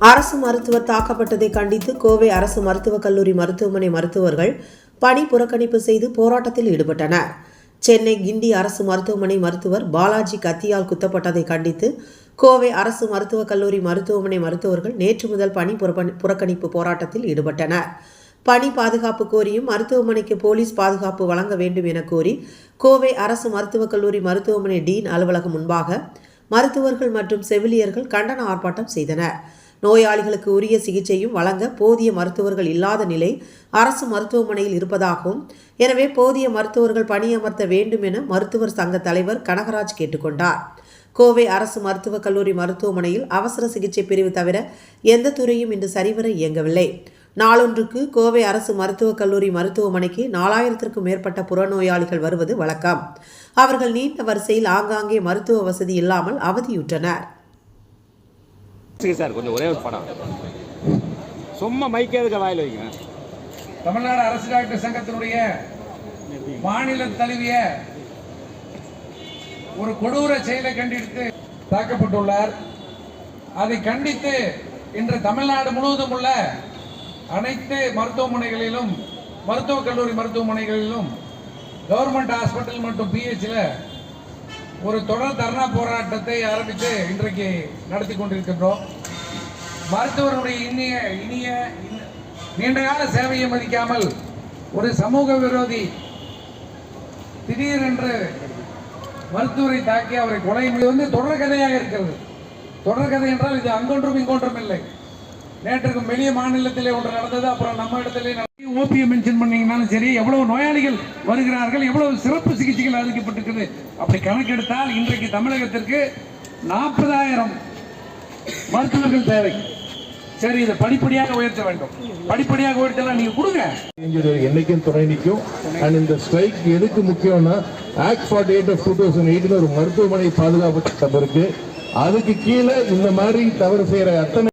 அரசு மருத்துவர் தாக்கப்பட்டதை கண்டித்து கோவை அரசு மருத்துவக் கல்லூரி மருத்துவமனை மருத்துவர்கள் பணி புறக்கணிப்பு செய்து போராட்டத்தில் ஈடுபட்டனர். சென்னை கிண்டி அரசு மருத்துவமனை மருத்துவர் பாலாஜி கத்தியால் குத்தப்பட்டதை கண்டித்து கோவை அரசு மருத்துவக் கல்லூரி மருத்துவமனை மருத்துவர்கள் நேற்று முதல் பணி புறப்பணி- புறக்கணிப்பு போராட்டத்தில் ஈடுபட்டனர். பணி பாதுகாப்பு கோரியும் மருத்துவமனைக்கு போலீஸ் பாதுகாப்பு வழங்க வேண்டும் என கோரி கோவை அரசு மருத்துவக் கல்லூரி மருத்துவமனை டீன் அலுவலகம் முன்பாக மருத்துவர்கள் மற்றும் செவிலியர்கள் கண்டன ஆர்ப்பாட்டம் செய்தனர். நோயாளிகளுக்கு உரிய சிகிச்சையும் வழங்க போதிய மருத்துவர்கள் இல்லாத நிலை அரசு மருத்துவமனையில் இருப்பதாகவும் எனவே போதிய மருத்துவர்கள் பணியமர்த்த வேண்டும் என மருத்துவர் சங்க தலைவர் கனகராஜ் கேட்டுக்கொண்டார். கோவை அரசு மருத்துவக் கல்லூரி மருத்துவமனையில் அவசர சிகிச்சை பிரிவு தவிர எந்த துறையும் இன்று சரிவர இயங்கவில்லை. நாளொன்றுக்கு கோவை அரசு மருத்துவக் கல்லூரி மருத்துவமனைக்கு நாலாயிரத்திற்கும் மேற்பட்ட புறநோயாளிகள் வருவது வழக்கம். அவர்கள் நீண்ட வரிசையில் ஆங்காங்கே மருத்துவ வசதி இல்லாமல் அவதியுற்றனர். சரி சார் கொஞ்சம் ஒரே ஒரு படம். சும்மா மைக்கே எதுக்கு வாயில் வைங்க. தமிழ்நாடு அரசு டாக்டர் சங்கத்தினுடைய மாநில தழுவிய ஒரு கொடூர செயலை கண்டித்து தாக்கப்பட்டுள்ளார். அதை கண்டித்து இன்று தமிழ்நாடு முழுவதும் உள்ள அனைத்து மருத்துவமனைகளிலும் மருத்துவக் கல்லூரி மருத்துவமனைகளிலும் கவர்மெண்ட் ஹாஸ்பிட்டல் மற்றும் பிஹெச்சில் ஒரு தொடர் தர்ணா போராட்டத்தை ஆரம்பித்து இன்றைக்கு நடத்தி கொண்டிருக்கின்றோம். மருத்துவருடைய இனிய இனிய இன்- நீண்டகால சேவையை மதிக்காமல் ஒரு சமூக விரோதி திடீரென்று மருத்துவரை தாக்கி அவரை கொலை. வந்து தொடர் கதையாக இருக்கிறது. தொடர் கதை என்றால் இது அங்கொன்றும் இங்கொன்றும் இல்லை. நேற்றுக்கு வெளிய மாநிலத்திலே ஒன்று நடந்தது அப்புறம் நம்ம இடத்திலே ஓபிஎம் மென்ஷன் பண்ணீங்கன்னாலும் சரி எவ்வளவு நோயாளிகள் வருகிறார்கள் எவ்வளவு சிறப்பு சிகிச்சைகள் அளிக்கப்பட்டிருக்குது. அப்படி கணக்கெடுத்தால் இன்றைக்கு தமிழகத்திற்கு நாற்பதாயிரம் மருத்துவர்கள் தேவை. சரி இதை படிப்படியாக உயர்த்த வேண்டும். படிப்படியாக உயர்த்தலாம் நீங்க கொடுங்க. என்னைக்கும் துணை நிற்கும். அண்ட் இந்த ஸ்ட்ரைக் எதுக்கு முக்கியம்னா act forty eight of two thousand எயிட்டில் ஒரு மருத்துவமனை பாதுகாப்பு சட்டம் இருக்கு. அதுக்கு கீழே இந்த மாதிரி தவறு செய்யற அத்தனை